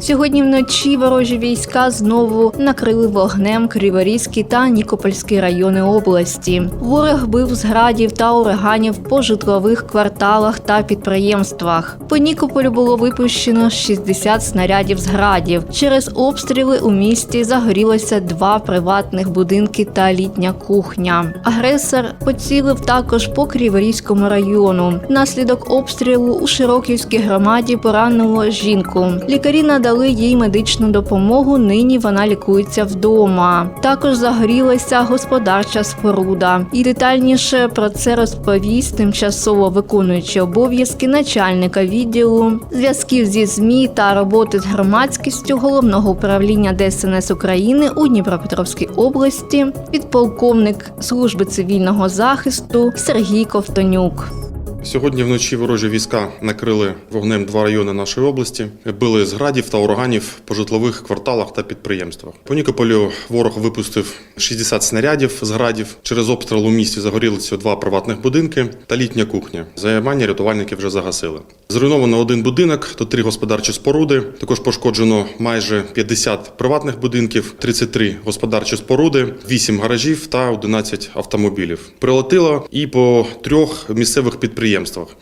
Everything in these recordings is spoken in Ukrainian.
Сьогодні вночі ворожі війська знову накрили вогнем Криворізький та Нікопольський райони області. Ворог бив з градів та ураганів по житлових кварталах та підприємствах. По Нікополю було випущено 60 снарядів з градів. Через обстріли у місті загорілося два приватних будинки та літня кухня. Агресор поцілив також по Криворізькому району. Внаслідок обстрілу у Широківській громаді поранило жінку. Лікарі надали їй медичну допомогу. Нині вона лікується вдома. Також загорілася господарча споруда. І детальніше про це розповість тимчасово виконуючий обов'язки начальника відділу зв'язків зі ЗМІ та роботи з громадськістю головного управління ДСНС України у Дніпропетровській області, підполковник служби цивільного захисту Сергій Ковтонюк. Сьогодні вночі ворожі війська накрили вогнем два райони нашої області, били з градів та ураганів по житлових кварталах та підприємствах. По Нікополю ворог випустив 60 снарядів з градів. Через обстріл у місті загорілися два приватних будинки та літня кухня. Займання рятувальники вже загасили. Зруйновано один будинок та три господарчі споруди. Також пошкоджено майже 50 приватних будинків, 33 господарчі споруди, 8 гаражів та 11 автомобілів. Прилетіло і по трьох місцевих підприємствах.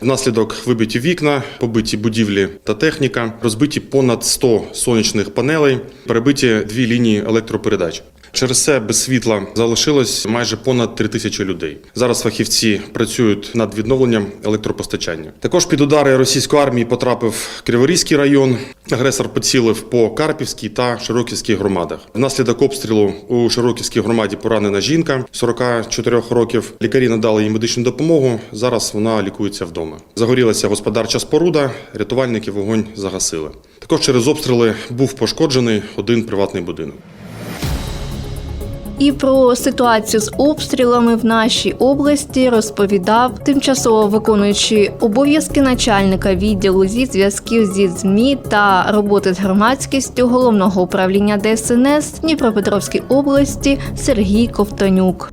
Внаслідок вибиті вікна, побиті будівлі та техніка, розбиті понад 100 сонячних панелей, перебиті дві лінії електропередач. Через це без світла залишилось майже понад 3 тисячі людей. Зараз фахівці працюють над відновленням електропостачання. Також під удари російської армії потрапив Криворізький район. Агресор поцілив по Карпівській та Широківській громадах. Внаслідок обстрілу у Широківській громаді поранена жінка 44 років. Лікарі надали їй медичну допомогу. Зараз вона лікується вдома. Загорілася господарча споруда. Рятувальники вогонь загасили. Також через обстріли був пошкоджений один приватний будинок. І про ситуацію з обстрілами в нашій області розповідав тимчасово виконуючий обов'язки начальника відділу зі зв'язків зі ЗМІ та роботи з громадськістю головного управління ДСНС Дніпропетровській області Сергій Ковтонюк.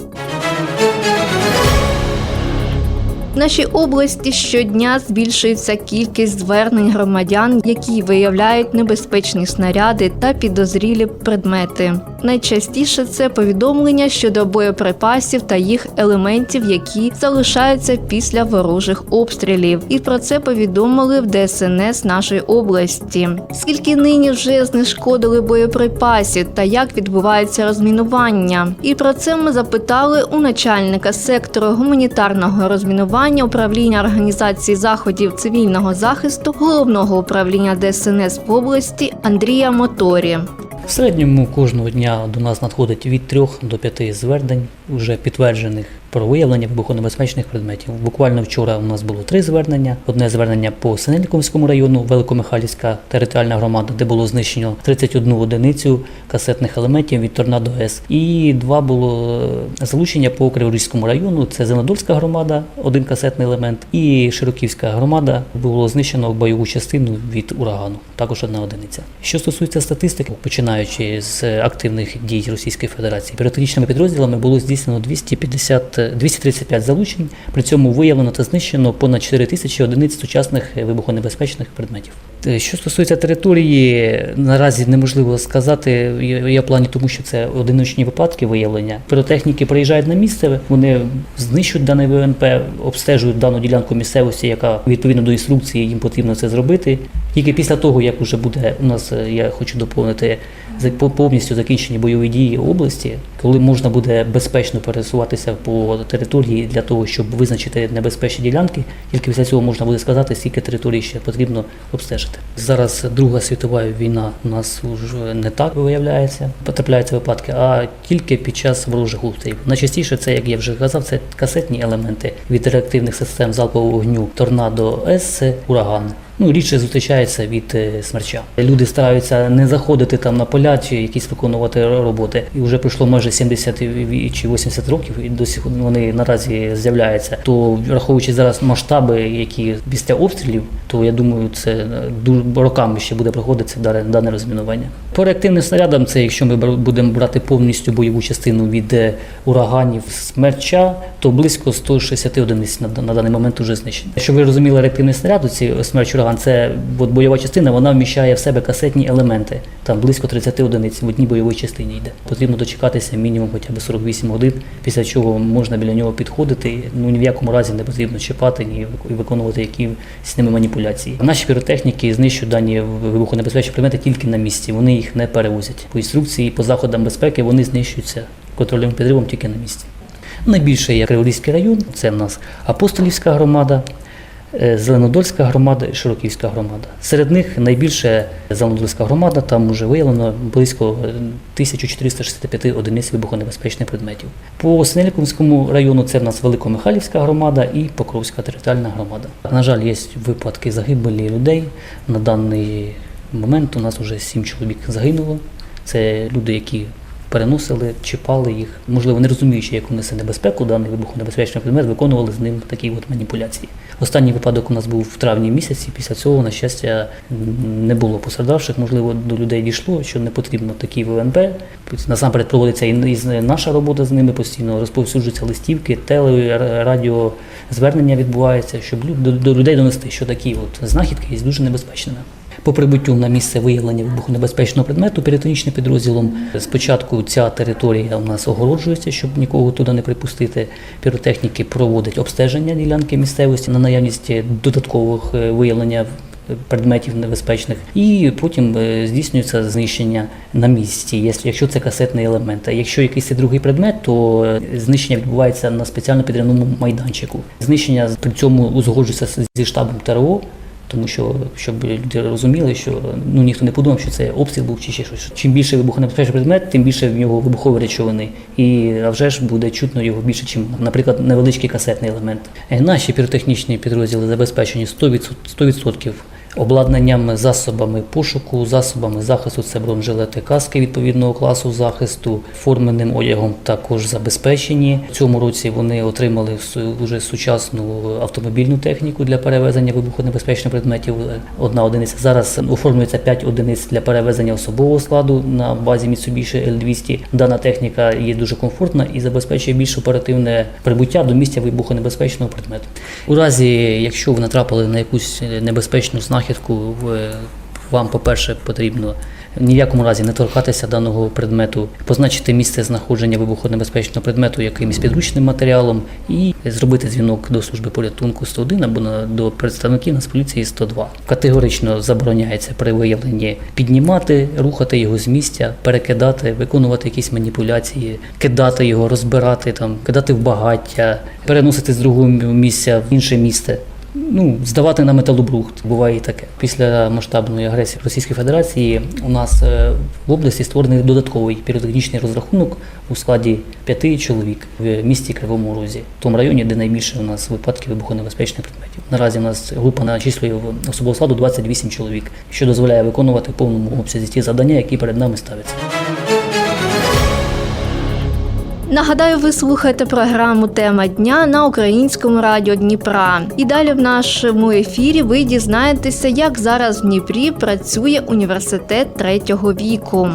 В нашій області щодня збільшується кількість звернень громадян, які виявляють небезпечні снаряди та підозрілі предмети. Найчастіше це повідомлення щодо боєприпасів та їх елементів, які залишаються після ворожих обстрілів. І про це повідомили в ДСНС нашої області. Скільки нині вже знешкодили боєприпасів та як відбувається розмінування? І про це ми запитали у начальника сектору гуманітарного розмінування управління організації заходів цивільного захисту головного управління ДСНС в області Андрія Моторі. В середньому кожного дня до нас надходить від 3 до 5 звернень, вже підтверджених про виявлення вибухонебезпечних предметів. Буквально вчора у нас було три звернення: одне звернення по Синельниковському району, Великомихайлівська територіальна громада, де було знищено 31 одиницю касетних елементів від торнадо С. І два було е, залучення по Криворізькому району. Це Зеленодольська громада, один касетний елемент, і Широківська громада було знищено бойову частину від урагану. Також одна одиниця. Що стосується статистики, починаючи з активних дій Російської Федерації, піротехнічними підрозділами було здійснено 250 235 залучень. При цьому виявлено та знищено понад 4 тисячі одиниць сучасних вибухонебезпечних предметів. Е, Що стосується території, наразі неможливо сказати. Я плані тому, що це одиночні випадки виявлення. Піротехніки приїжджають на місце, вони знищують дане ВНП, обстежують дану ділянку місцевості, яка відповідно до інструкції їм потрібно це зробити. Тільки після того, як вже буде у нас, е, я хочу доповнити повністю закінчені бойові дії області, коли можна буде безпечно пересуватися по території для того, щоб визначити небезпечні ділянки, тільки після цього можна буде сказати, скільки територій ще потрібно обстежити. Зараз Друга світова війна у нас вже не так виявляється, потрапляються випадки, а тільки під час ворожих обстрілів. Найчастіше це, як я вже казав, це касетні елементи від реактивних систем залпового вогню торнадо С, це ураган. Ну, рідше зустрічається від е, смерча. Люди стараються не заходити там на поля чи якісь виконувати роботи. І вже пройшло майже 70 чи 80 років, і досі вони наразі з'являються. То враховуючи зараз масштаби, які після обстрілів, то я думаю, це е, дуже роками ще буде проходитися дане, розмінування. По реактивним снарядам, це якщо ми будемо брати повністю бойову частину від е, ураганів смерча, то близько 160 одиниць на, даний момент вже знищено. Щоб ви розуміли, реактивний снаряд, ці смерч ураган, це бойова частина, вона вміщає в себе касетні елементи. Там близько 30 одиниць в одній бойовій частині йде. Потрібно дочекатися мінімум хоча б 48 годин, після чого можна біля нього підходити. Ну ні в якому разі не потрібно чіпати ні виконувати якісь ними маніпуляції. Наші піротехніки знищують дані вибухонебезпечні предмети тільки на місці. Вони їх не перевозять. По інструкції, по заходам безпеки вони знищуються контрольним підривом тільки на місці. Найбільше є Криворізький район, це в нас Апостолівська громада, Зеленодольська громада і Широківська громада. Серед них найбільше Зеленодольська громада, там вже виявлено близько е, 1465 одиниць вибухонебезпечних предметів. По Синельковському району це в нас Великомихайлівська громада і Покровська територіальна громада. На жаль, є випадки загибелі людей. На даний момент у нас вже сім чоловік загинуло. Це люди, які переносили, чіпали їх, можливо, не розуміючи, яку несе небезпеку даний вибухонебезпечний предмет, виконували з ним такі от маніпуляції. Останній випадок у нас був в травні місяці. Після цього, на щастя, не було постраждавших. Можливо, до людей дійшло, що не потрібно такі ВНП. Насамперед проводиться і наша робота з ними постійно, розповсюджуються листівки, теле, радіо звернення відбувається, щоб до людей донести, що такі от знахідки є дуже небезпечними. По прибуттю на місце виявлення вибухонебезпечного предмету піротонічним підрозділом спочатку ця територія у нас огороджується, щоб нікого туди не припустити. Піротехніки проводять обстеження ділянки місцевості на наявність додаткових е, виявлення предметів небезпечних, і потім е, здійснюється знищення на місці, якщо- це касетний елемент. А якщо якийсь другий предмет, то е, знищення відбувається на спеціально підрядному майданчику. Знищення при цьому узгоджується зі штабом ТРО. Тому що щоб люди розуміли, що ну ніхто не подумав, що це обстріл був чи ще щось. Чим більше вибухонебезпечний предмет, тим більше в нього вибухові речовини. І а вже ж буде чутно його більше, чим, наприклад, невеличкий касетний елемент. Е, Наші піротехнічні підрозділи забезпечені 100%, 100% обладнанням, засобами пошуку, засобами захисту, це бронежилети, каски відповідного класу захисту, форменим одягом також забезпечені. В цьому році вони отримали вже сучасну автомобільну техніку для перевезення вибухонебезпечних предметів. Одна одиниця зараз оформлюється 5 одиниць для перевезення особового складу на базі Mitsubishi L200. Дана техніка є дуже комфортна і забезпечує більш оперативне прибуття до місця вибухонебезпечного предмету. У разі, якщо ви натрапили на якусь небезпечну знахідку, ви- вам, по-перше, потрібно ні в якому разі не торкатися даного предмету, позначити місце знаходження вибухонебезпечного предмету якимось підручним матеріалом і зробити дзвінок до служби порятунку 101 або до представників Нацполіції 102. Категорично забороняється при виявленні піднімати, рухати його з місця, перекидати, виконувати якісь маніпуляції, кидати його, розбирати там, кидати в багаття, переносити з другого місця в інше місце. Ну, здавати на металобрухт, буває і таке. Після масштабної агресії Російської Федерації у нас е, в області створений додатковий піротехнічний розрахунок у складі п'яти чоловік в місті Кривому Розі, в тому районі, де найбільше у нас випадків вибухонебезпечних предметів. Наразі у нас група начислює особового складу 28 чоловік, що дозволяє виконувати в повному обсязі ті завдання, які перед нами ставляться. Нагадаю, ви слухаєте програму Тема дня на українському радіо Дніпра. І далі в нашому ефірі ви дізнаєтеся, як зараз в Дніпрі працює університет третього віку.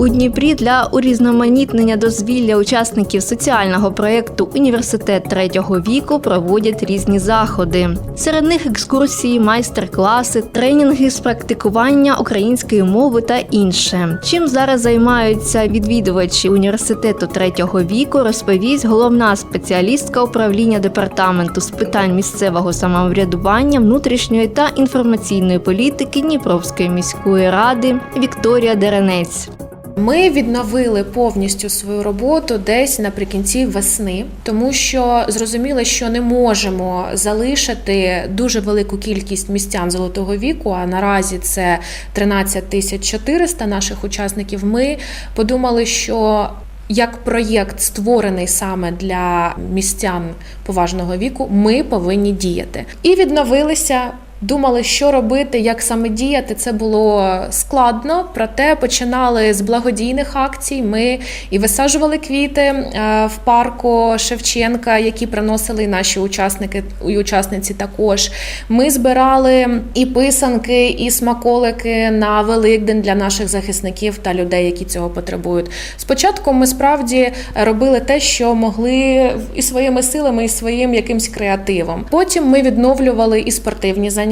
У Дніпрі для урізноманітнення дозвілля учасників соціального проєкту Університет третього віку проводять різні заходи. Серед них екскурсії, майстер-класи, тренінги з практикування української мови та інше. Чим зараз займаються відвідувачі університету третього віку, розповість головна спеціалістка управління департаменту з питань місцевого самоврядування, внутрішньої та інформаційної політики Дніпровської міської ради Вікторія Деренець. Ми відновили повністю свою роботу десь наприкінці весни, тому що зрозуміли, що не можемо залишити дуже велику кількість містян золотого віку. А наразі це 13 тисяч 400 наших учасників. Ми подумали, що як проєкт створений саме для містян поважного віку, ми повинні діяти. І відновилися. Думали, що робити, як саме діяти. Це було складно, проте починали з благодійних акцій. Ми і висаджували квіти е, в парку Шевченка, які приносили наші учасники і учасниці. Також ми збирали і писанки, і смаколики на Великдень для наших захисників та людей, які цього потребують. Спочатку ми справді робили те, що могли і своїми силами, і своїм якимсь креативом. Потім ми відновлювали і спортивні заняття.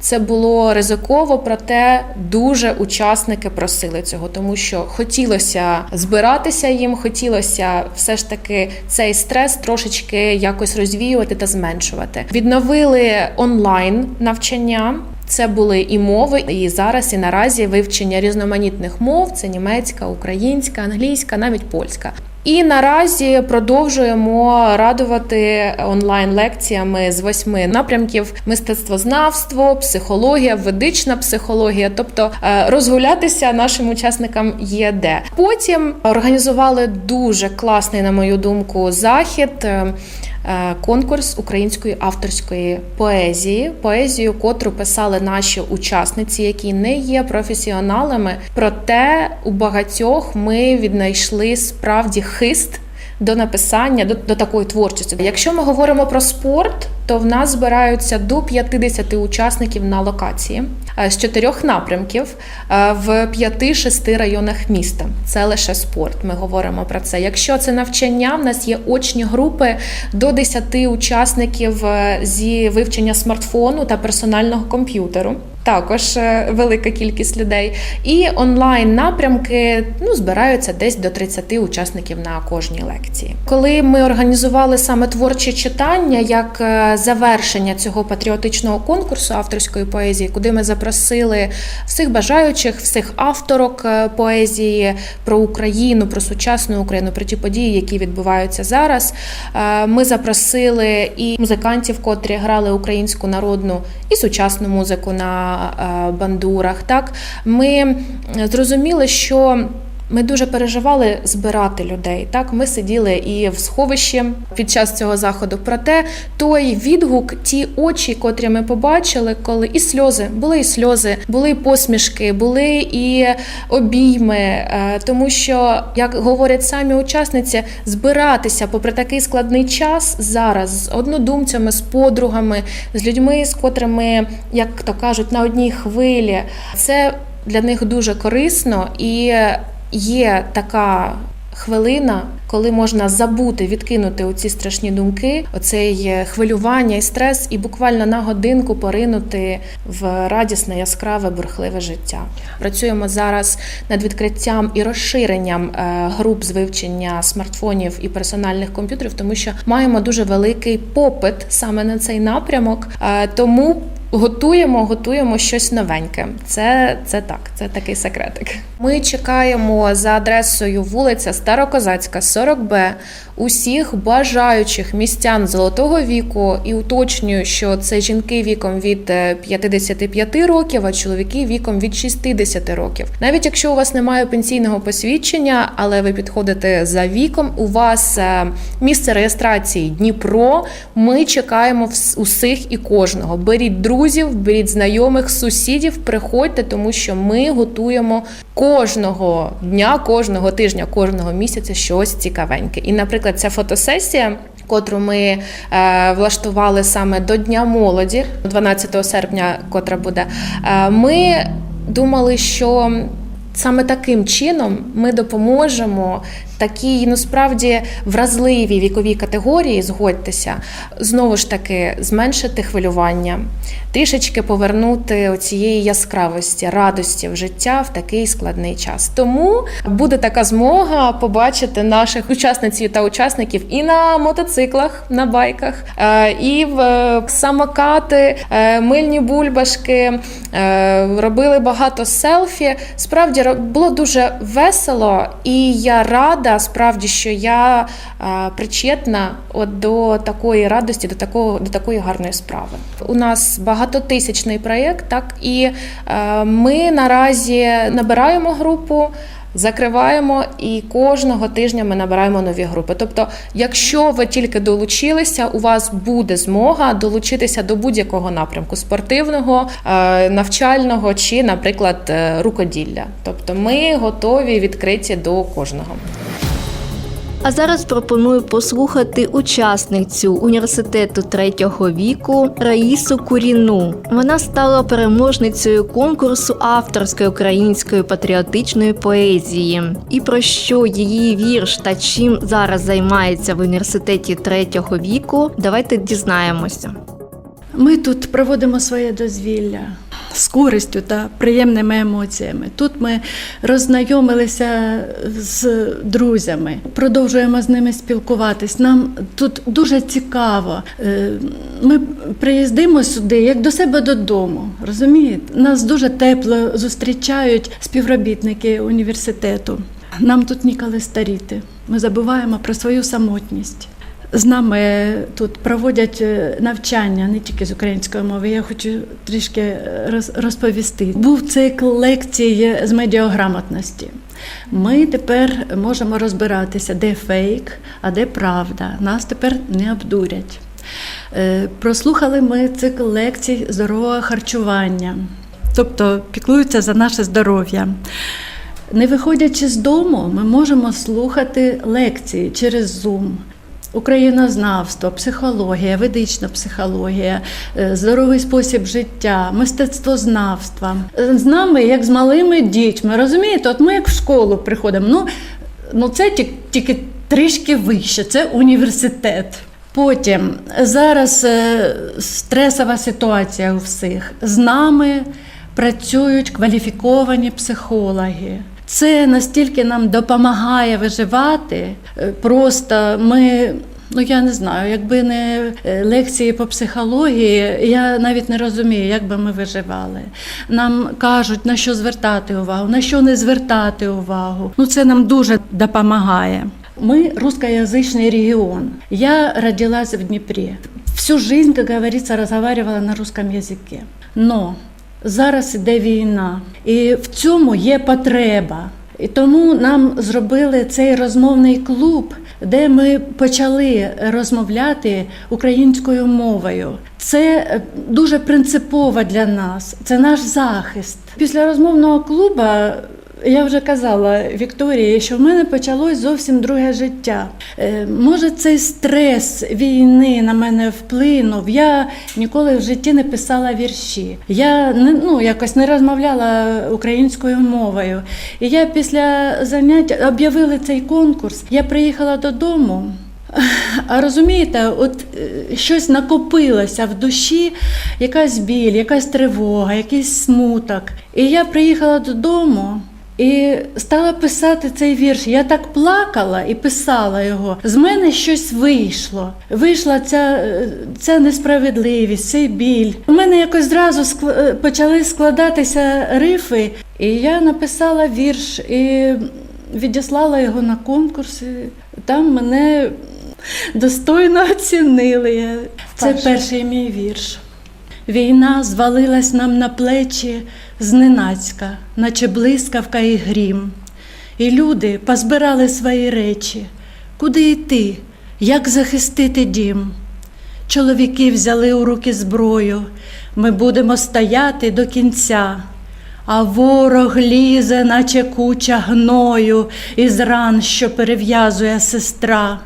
Це було ризиково, проте дуже учасники просили цього, тому що хотілося збиратися їм, хотілося все ж таки цей стрес трошечки якось розвіювати та зменшувати. Відновили онлайн навчання. Це були і мови, і зараз, і наразі вивчення різноманітних мов: це німецька, українська, англійська, навіть польська. І наразі продовжуємо радувати онлайн лекціями з восьми напрямків: мистецтвознавство, психологія, ведична психологія, тобто е, розгулятися нашим учасникам є де. Потім організували дуже класний, на мою думку, захід. Е, Конкурс української авторської поезії, поезію, котру писали наші учасниці, які не є професіоналами. Проте у багатьох ми віднайшли справді хист до написання, до, до такої творчості. Якщо ми говоримо про спорт, то в нас збираються до 50 учасників на локації е, з чотирьох напрямків е, в 5-6 районах міста. Це лише спорт. Ми говоримо про це. Якщо це навчання, в нас є очні групи до 10 учасників е, зі вивчення смартфону та персонального комп'ютеру. Також е, велика кількість людей. І онлайн напрямки ну, збираються десь до 30 учасників на кожній лекції. Коли ми організували саме творче читання як е, завершення цього патріотичного конкурсу авторської поезії, куди ми запросили всіх бажаючих, всіх авторок е, поезії про Україну, про сучасну Україну, про ті події, які відбуваються зараз. Ми запросили і музикантів, котрі грали українську народну і сучасну музику на бандурах. Так ми зрозуміли, що ми дуже переживали збирати людей. Так, ми сиділи і в сховищі під час цього заходу. Проте той відгук, ті очі, котрі ми побачили, коли і сльози, були і сльози, були і посмішки, були і обійми. е, Тому що, як говорять самі учасниці, збиратися попри такий складний час зараз з однодумцями, з подругами, з людьми, з котрими, як то кажуть, на одній хвилі, це для них дуже корисно і є така хвилина, коли можна забути, відкинути оці страшні думки, оцей хвилювання і стрес, і буквально на годинку поринути в радісне, яскраве, бурхливе життя. Працюємо зараз над відкриттям і розширенням е, груп з вивчення смартфонів і персональних комп'ютерів, тому що маємо дуже великий попит саме на цей напрямок. Е, Тому Готуємо, готуємо щось новеньке. Це, це так, це такий секретик. Ми чекаємо за адресою вулиця Старокозацька, 40Б усіх бажаючих містян золотого віку і уточнюю, що це жінки віком від е, 55 років, а чоловіки віком від 60 років. Навіть якщо у вас немає пенсійного посвідчення, але ви підходите за віком, у вас е, місце реєстрації Дніпро. Ми чекаємо усіх і кожного. Беріть друзів, беріть знайомих, сусідів, приходьте, тому що ми готуємо кожного дня, кожного тижня, кожного місяця щось цікавеньке. І, наприклад, ця фотосесія. Котру ми е, влаштували саме до Дня молоді, 12 серпня, котра буде. Е, ми думали, що саме таким чином ми допоможемо такій ну справді вразливій віковій категорії, згодьтеся, знову ж таки зменшити хвилювання, трішечки повернути оцієї яскравості, радості в життя в такий складний час. Тому буде така змога побачити наших учасниць та учасників і на мотоциклах, на байках, е, і в е, самокати, е, мильні бульбашки. Робили багато селфі. Справді було дуже весело, і я рада справді, що я причетна от до такої радості, до такого до такої гарної справи. У нас багатотисячний проєкт, так і ми наразі набираємо групу. Закриваємо і кожного тижня ми набираємо нові групи. Тобто, якщо ви тільки долучилися, у вас буде змога долучитися до будь-якого напрямку спортивного, е, навчального чи, наприклад, е, рукоділля. Тобто, ми готові відкриті до кожного. А зараз пропоную послухати учасницю університету третього віку Раїсу Куріну. Вона стала переможницею конкурсу авторської української патріотичної поезії. І про що її вірш та чим зараз займається в університеті третього віку, давайте дізнаємося. Ми тут проводимо своє дозвілля з користю та приємними емоціями. Тут ми роззнайомилися з друзями, продовжуємо з ними спілкуватись. Нам тут дуже цікаво. Е, Ми приїздимо сюди як до себе додому. Розумієте? Нас дуже тепло зустрічають співробітники університету. Нам тут ніколи старіти. Ми забуваємо про свою самотність. З нами тут проводять е, навчання не тільки з української мови. Я хочу трішки е, розповісти. Був цикл лекцій з медіаграмотності. Ми тепер можемо розбиратися, де фейк, а де правда. Нас тепер не обдурять. Е, Прослухали ми цикл лекцій здорового харчування, тобто піклуються за наше здоров'я. Не виходячи з дому, ми можемо слухати лекції через Zoom. Українознавство, психологія, ведична психологія, е, здоровий спосіб життя, мистецтвознавство. Е, З нами, як з малими дітьми, розумієте, от ми як в школу приходимо. Ну, ну це тільки трішки вище, це університет. Потім зараз е, стресова ситуація у всіх. З нами працюють кваліфіковані психологи. Це настільки нам допомагає виживати. Е, Просто ми. Ну, я не знаю, якби не е, лекції по психології, я навіть не розумію, як би ми виживали. Нам кажуть, на що звертати увагу, на що не звертати увагу. Ну, це нам дуже допомагає. Мы русскоязычный регион. Я родилась в Днепре. Всю жизнь, как говорится, разговаривала на русском языке. Но зараз іде війна, і в цьому є потреба. І тому нам зробили цей розмовний клуб, де ми почали розмовляти українською мовою. Це е, дуже принципово для нас, це наш захист. Після розмовного клубу я вже казала Вікторії, що в мене почалось зовсім друге життя. Е, Може, цей стрес війни на мене вплинув. Я ніколи в житті не писала вірші. Я не- ну, якось не розмовляла українською мовою. І я після занять об'явили цей конкурс. Я приїхала додому. А розумієте, от е, щось накопилося в душі, якась біль, якась тривога, якийсь смуток. І я приїхала додому. І стала писати цей вірш. Я так плакала і писала його. З мене щось вийшло. Вийшла ця, ця несправедливість, цей біль. У мене якось зразу е, почали складатися рифи, і я написала вірш і відіслала його на конкурс. І Там мене достойно оцінили. Це Перший. перший мій вірш. Війна звалилась нам на плечі зненацька, наче блискавка і грім. І люди позбирали свої речі. Куди йти? Як захистити дім? Чоловіки взяли у руки зброю. Ми будемо стояти до кінця. А ворог лізе, наче куча гною, із ран, що перев'язує сестра.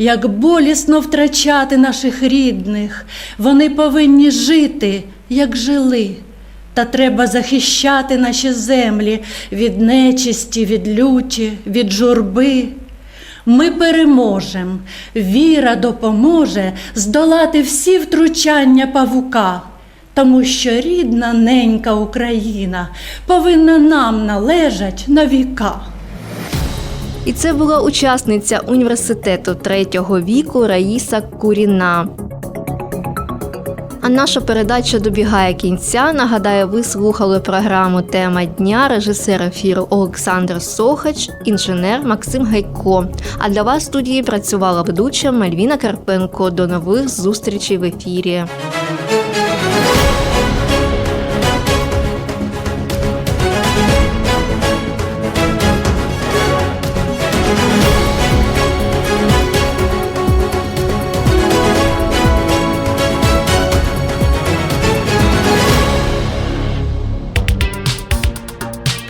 Як болісно втрачати наших рідних, вони повинні жити, як жили. Та треба захищати наші землі від нечисті, від люті, від журби. Ми переможемо, віра допоможе здолати всі втручання павука, тому що рідна ненька Україна повинна нам належать на віка. І це була учасниця університету третього віку Раїса Куріна. А наша передача добігає кінця. Нагадаю, ви слухали програму Тема дня, режисер ефіру Олександр Сохач, інженер Максим Гайко. А для вас в студії працювала ведуча Мальвіна Карпенко. До нових зустрічей в ефірі.